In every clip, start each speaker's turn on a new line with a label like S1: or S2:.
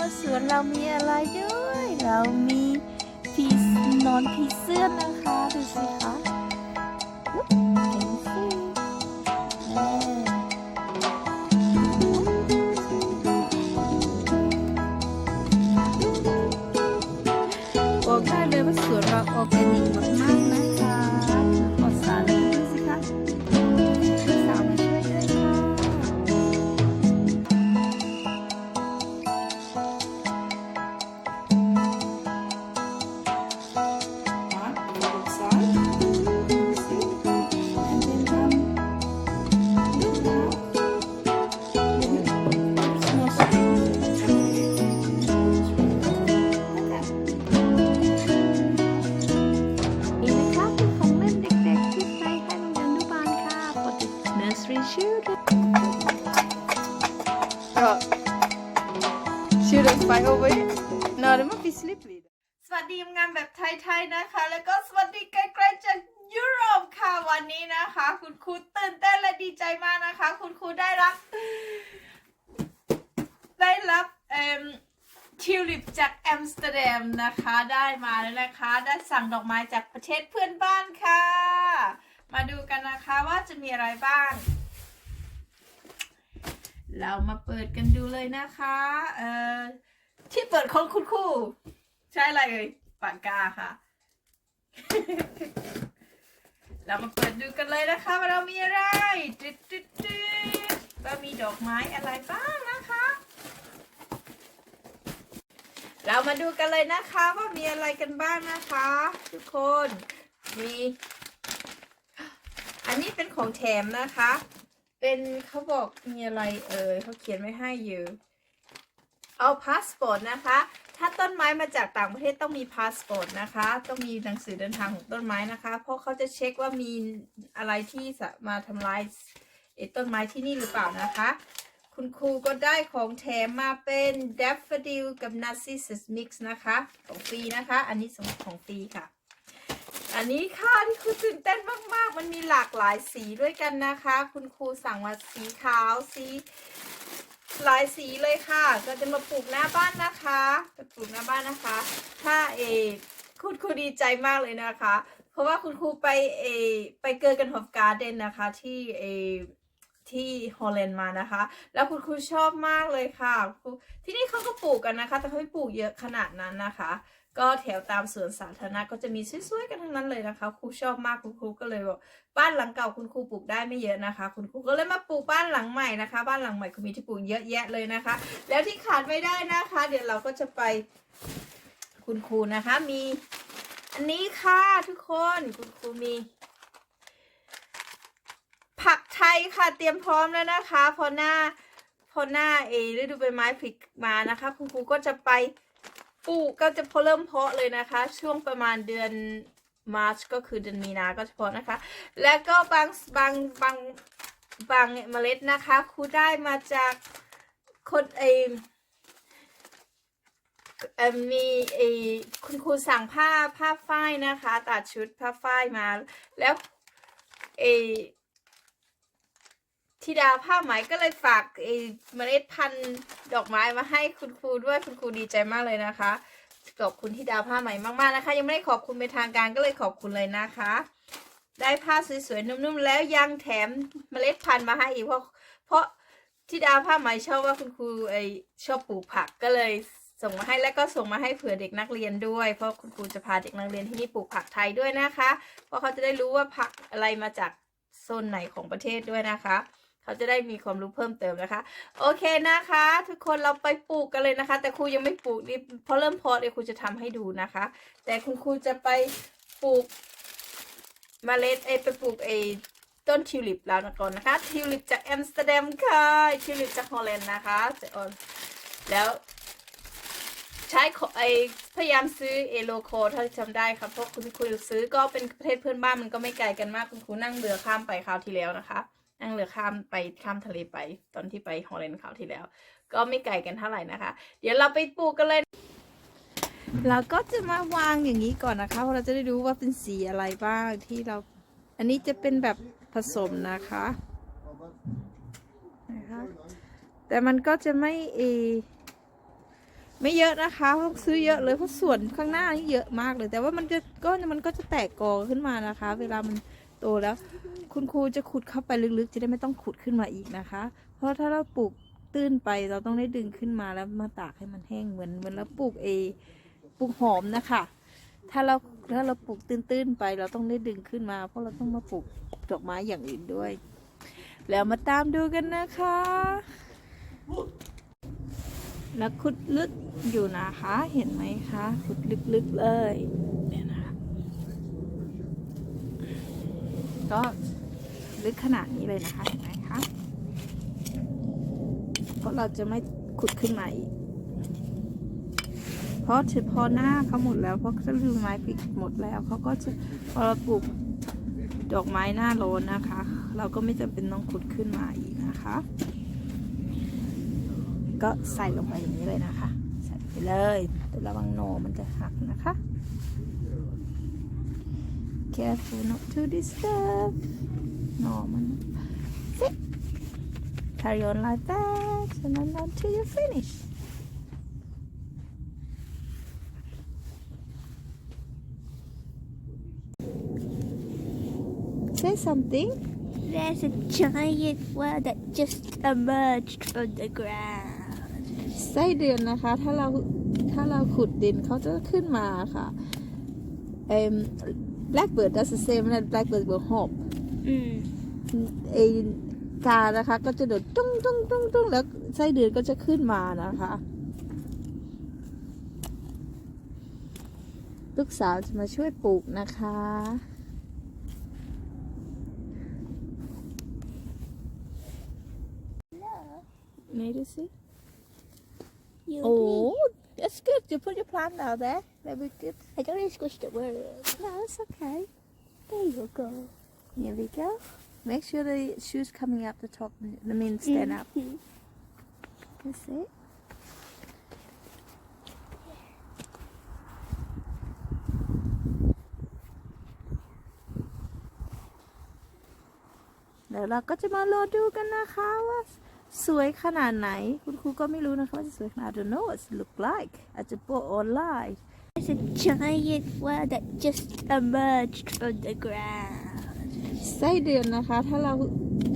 S1: ว่าสวนเรามีอะไรด้วย เรามีผีนอนผีเสื้อนะคะ ดูสิคะเห็นสิ ดีใจ
S2: มากนะคะ คุณครูได้รับ ได้รับเอ่มทิวลิปจากแอมสเตอร์ดัมนะคะได้มาแล้วนะคะ ได้สั่งดอกไม้จากประเทศเพื่อนบ้านค่ะ มาดูกันนะคะว่าจะมีอะไรบ้าง เรามาเปิดกันดูเลยนะคะเอ่อที่เปิดของคุณครูใช่อะไรเอ่ยปากกาค่ะ เรามาเปิดดูกันเลยนะคะว่าเรามีอะไรตึ๊ดตึ๊ดตึ๊ดว่ามีดอกไม้อะไรบ้างนะคะ เรามาดูกันเลยนะคะว่ามีอะไรกันบ้างนะคะ ทุกคนมีอันนี้เป็นของแถมนะคะ เป็นเขาบอกมีอะไรเอ่ยเขาเขียนไว้ให้อยู่ เอาพาสปอร์ตนะคะ ถ้าต้นไม้มาจากต่างประเทศต้องมีพาสปอร์ตนะคะ ต้องมีหนังสือเดินทางของต้นไม้นะคะ เพราะเขาจะเช็คว่ามีอะไรที่มาทำลายไอ้ต้นไม้ที่นี่หรือเปล่านะคะ คุณครูก็ได้ของแถมมาเป็น daffodil กับ narcissus mix นะคะ ของฟรีนะคะ อันนี้สำหรับของฟรีค่ะ อันนี้ค่ะที่ครูตื่นเต้นมาก ๆ มันมีหลากหลายสีด้วยกันนะคะ คุณครูสั่งมาสีขาวสี หลายสีเลยค่ะก็จะมาปลูกหน้าบ้านนะคะจะปลูกหน้าบ้านนะคะ ถ้าเอคุณครูดีใจมากเลยนะคะ เพราะว่าคุณครูไปเอไปเกิร์กันฮอฟการ์เดนนะคะ ที่เอที่ฮอลแลนด์มานะคะ แล้วคุณครูชอบมากเลยค่ะ ที่นี่เขาก็ปลูกกันนะคะ แต่เขาไม่ปลูกเยอะขนาดนั้นนะคะ ก็แถวตามสวนสาธารณะก็จะมีสวยๆกันทั้งนั้นเลยนะคะ ครูชอบมากคุณครูก็เลยบอกบ้านหลังเก่าคุณครูปลูกได้ไม่เยอะนะคะ คุณครูก็เลยมาปลูกบ้านหลังใหม่นะคะ บ้านหลังใหม่คุณมีที่ปลูกเยอะแยะเลยนะคะ แล้วที่ขาดไม่ได้นะคะ เดี๋ยวเราก็จะไปคุณครูนะคะมี อันนี้ค่ะทุกคนคุณครูมี ผักไทยค่ะเตรียมพร้อมแล้วนะคะ พอหน้าพอหน้าเอฤดูใบไม้ผลิมานะคะ คุณครูก็จะไป ปลูกก็จะพอเริ่มเพาะเลยนะคะ ช่วงประมาณเดือนมาร์ชก็คือเดือนมีนาก็จะเพาะนะคะ แล้วก็บางบางบางบางเมล็ดนะคะครูได้มาจากคนเออมีเอคุณครูสั่งผ้าผ้าฝ้ายนะคะ ตัดชุดผ้าฝ้ายมา แล้วเอ ธิดาผ้าไหมก็เลยฝากไอ้เมล็ดพันธุ์ดอกไม้มาให้คุณครูด้วยคุณครูดีใจมากเลยนะคะขอบคุณธิดาผ้าไหมมากๆนะคะ ยังไม่ได้ขอบคุณเป็นทางการก็เลยขอบคุณเลยนะคะ ได้ผ้าสวยๆนุ่มๆแล้วยังแถมเมล็ดพันธุ์มาให้อีกเพราะเพราะธิดาผ้าไหมชอบว่าคุณครูไอชอบปลูกผักก็เลยส่งมาให้แล้วก็ส่งมาให้เผื่อเด็กนักเรียนด้วย เพราะคุณครูจะพาเด็กนักเรียนที่นี่ปลูกผักไทยด้วยนะคะเพราะเขาจะได้รู้ว่าผักอะไรมาจากโซนไหนของประเทศด้วยนะคะ เขาจะได้มีความรู้เพิ่มเติมนะคะ โอเคนะคะ ทุกคนเราไปปลูกกันเลยนะคะ แต่ครูยังไม่ปลูกนี่พอเริ่มพอเดี๋ยวครูจะทำให้ดูนะคะ แต่คุณครูจะไปปลูกเมล็ดเอไปปลูกไอต้นทิวลิปแล้วนะก่อนนะคะทิวลิปจากแอมสเตอร์ดัมค่ะทิวลิปจากฮอลแลนด์นะคะจะออนแล้วใช้ไอพยายามซื้อเอโลโคเท่าจำได้ครับเพราะคุณครูซื้อก็เป็นประเทศเพื่อนบ้านมันก็ไม่ไกลกันมากคุณครูนั่งเรือข้ามไปคราวที่แล้วนะคะ นั่งเรือข้ามไปข้ามทะเลไป ตอนที่ไปฮอลแลนด์คราวที่แล้ว ก็ไม่ไกลกันเท่าไหร่นะคะ เดี๋ยวเราไปปลูกกันเลย
S1: เราก็จะมาวางอย่างนี้ก่อนนะคะเพราะเราจะได้รู้ว่าเป็นสีอะไรบ้างที่เรา อันนี้จะเป็นแบบผสมนะคะนะคะ แต่มันก็จะไม่เอ
S2: ไม่เยอะนะคะต้องซื้อเยอะเลยเพราะส่วนข้างหน้านี่เยอะมากเลย แต่ว่ามันจะก็มันก็จะแตกกอขึ้นมานะคะ เวลามัน โตแล้ว คุณครูจะขุดเข้าไปลึกๆ จะได้ไม่ต้องขุดขึ้นมาอีกนะคะ เพราะถ้าเราปลูกตื้นไปเราต้องได้ดึงขึ้นมาแล้วมาตากให้มันแห้งเหมือนเหมือนเราปลูกเอปลูกหอมนะคะ ถ้าเราถ้าเราปลูกตื้นๆไปเราต้องได้ดึงขึ้นมา เพราะเราต้องมาปลูกดอกไม้อย่างอื่นด้วย แล้วมาตามดูกันนะคะ แล้วขุดลึกอยู่นะคะ เห็นไหมคะขุดลึกๆเลยเนี่ยนะคะ ก็ลึกขนาดนี้เลยนะคะเห็นไหมคะเพราะเราจะไม่ขุดขึ้นมาอีกเพราะเฉพาะหน้าเขาหมดแล้วเพราะฤดูไม้ผลิหมดแล้วเขาก็จะพอเราปลูกดอกไม้หน้าโลนนะคะ เราก็ไม่จำเป็นต้องขุดขึ้นมาอีกนะคะ ก็ใส่ลงไปอย่างนี้เลยนะคะ ใส่ไปเลยแต่ระวังโหนมันจะหักนะคะ careful not to disturb หนอมัน sit carry on like that and then until you finish say something
S1: There's a giant one that just emerged from the ground
S2: ไส้เดือนนะคะ ถ้าเราถ้าเราขุดดินเขาจะขึ้นมาค่ะเอ็ม blackbird does the same and blackbird will hop
S1: อืม
S2: ไอ้กานะคะ ก็จะโดดตุ้งตุ้งตุ้งตุ้งแล้วไส้เดือนก็จะขึ้นมานะคะ ลูกสาวจะมาช่วยปลูกนะคะนี่ดูสิ
S1: You
S2: Oh, that's good. You put your plant out there. That'd be good.
S1: I don't really squished it word.
S2: No, it's okay.
S1: There you go.
S2: Here we go. Make sure the shoes coming up the top. I mean, stand up.
S1: Mhm.
S2: That's it.ๆเดี๋ยวเราก็จะมารอดูกันนะคะว่า สวยขนาดไหน คุณครูก็ไม่รู้นะคะว่าจะสวยขนาด I don't know what it look like อาจจะโปะออนไลน์
S1: There's a giant one that just emerged from the ground.
S2: ไส้เดือนนะคะ ถ้าเรา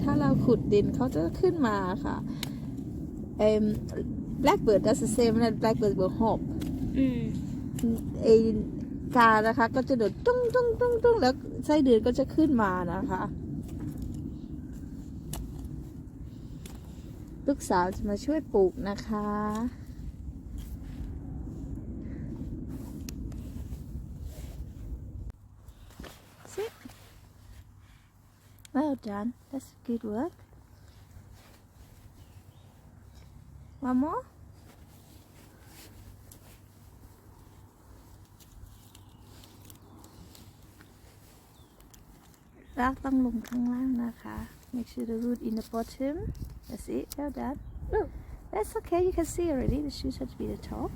S2: ถ้าเราขุดดินเขาจะขึ้นมาค่ะเอ็ม blackbird does the same and blackbird will hop
S1: อืม
S2: ไอ้กานะคะ ก็จะโดดตุ้งตุ้งตุ้งตุ้งแล้วไส้เดือนก็จะขึ้นมานะคะ ลูกสาวจะมาช่วยปลูกนะคะ Sit. Well done. That's good work. One more. รากต้องลงข้างล่างนะคะ Make sure the root in the bottom. That's it. Well done.
S1: Oh.
S2: That's okay. You can see already. The shoes have to be the top.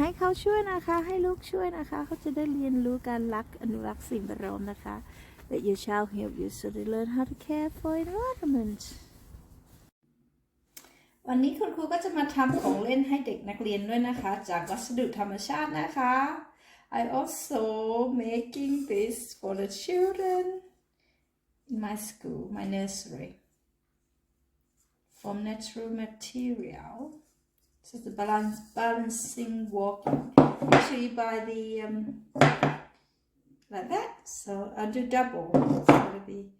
S2: ให้เขาช่วยนะคะ ให้ลูกช่วยนะคะ เขาจะได้เรียนรู้การรักอนุรักษ์สิ่งแวดล้อมนะคะ That your child help you so they learn how to care for environment วันนี้คุณครูก็จะมาทำของเล่นให้เด็กนักเรียนด้วยนะคะ จากวัสดุธรรมชาตินะคะ I also making this for the children in my school, my nursery, from natural material. So the balance, balancing walking. Usually by the um, like that. So I'll do double. Be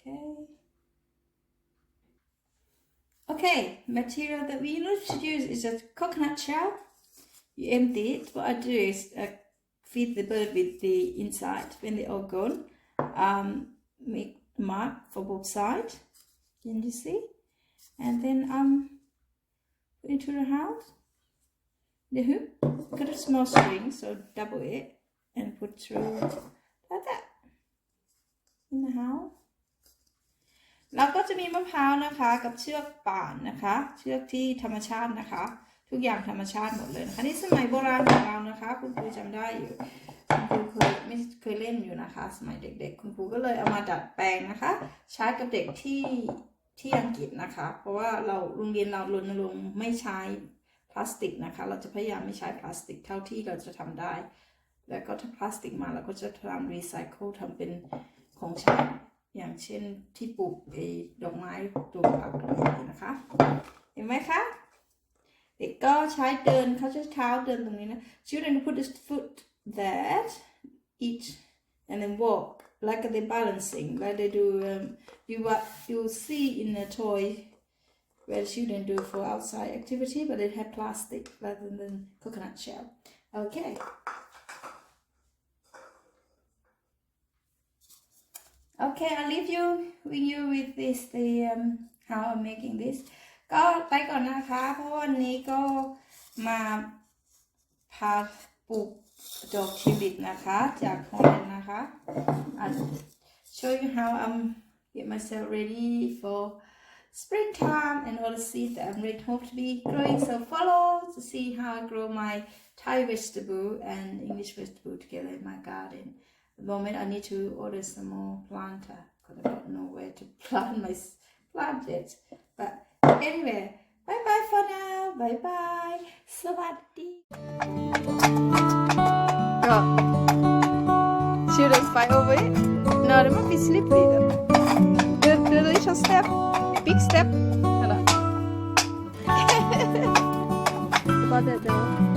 S2: okay. Okay, material that we need to use is a coconut shell. You empty it. What I do is uh, feed the bird with the inside when they're all gone. Um, make mark for both sides. Can you see? And then um, put into the house. The hoop. Got a small string, so double it and put through like that in the house. เราก็จะมีมะพร้าวนะคะกับเชือกป่านนะคะ เชือกที่ธรรมชาตินะคะ ทุกอย่างธรรมชาติหมดเลยนะคะนี่สมัยโบราณของเรานะคะ คุณครูจำได้อยู่คุณครูเคยไม่เคยเล่นอยู่นะคะ สมัยเด็กๆ คุณครูก็เลยเอามาดัดแปลงนะคะ ใช้กับเด็กที่ ที่อังกฤษนะคะ เพราะว่าเราโรงเรียนเรารณรงค์ไม่ใช้พลาสติกนะคะ เราจะพยายามไม่ใช้พลาสติกเท่าที่เราจะทำได้ แล้วก็ถ้าพลาสติกมาเราก็จะทำรีไซเคิลทำเป็นของใช้อย่างเช่นที่ปลูกไอ้ดอกไม้ปลูกผักอะไรอย่างเงี้ยนะคะ เห็นไหมคะเด็กก็ใช้เดินเขาจะเท้าเดินตรงนี้นะ Children put the foot that eat and then walk like they balancing like they do um, you what you see in a toy where children do for outside activity but they have plastic rather than coconut shell okay okay I'll leave you with you with this the um, how I'm making this ก็ไปก่อนนะคะ เพราะวันนี้ก็มาพาปลูก ดอกทิวลิปนะคะ จากฮอลแลนด์นะคะ I'll show you how I'm get myself ready for springtime and all the seeds that I'm ready hope to be growing. So follow to see how I grow my Thai vegetable and English vegetable together in my garden. At the moment I need to order some more planter because I don't know where to plant my s- plant yet. But anyway, bye bye for now. Bye bye. สวัสดี
S3: God. Shouldn't fight over it? No, I remember it's sleep leader. Good, good little step. Big step. Hello. About that though.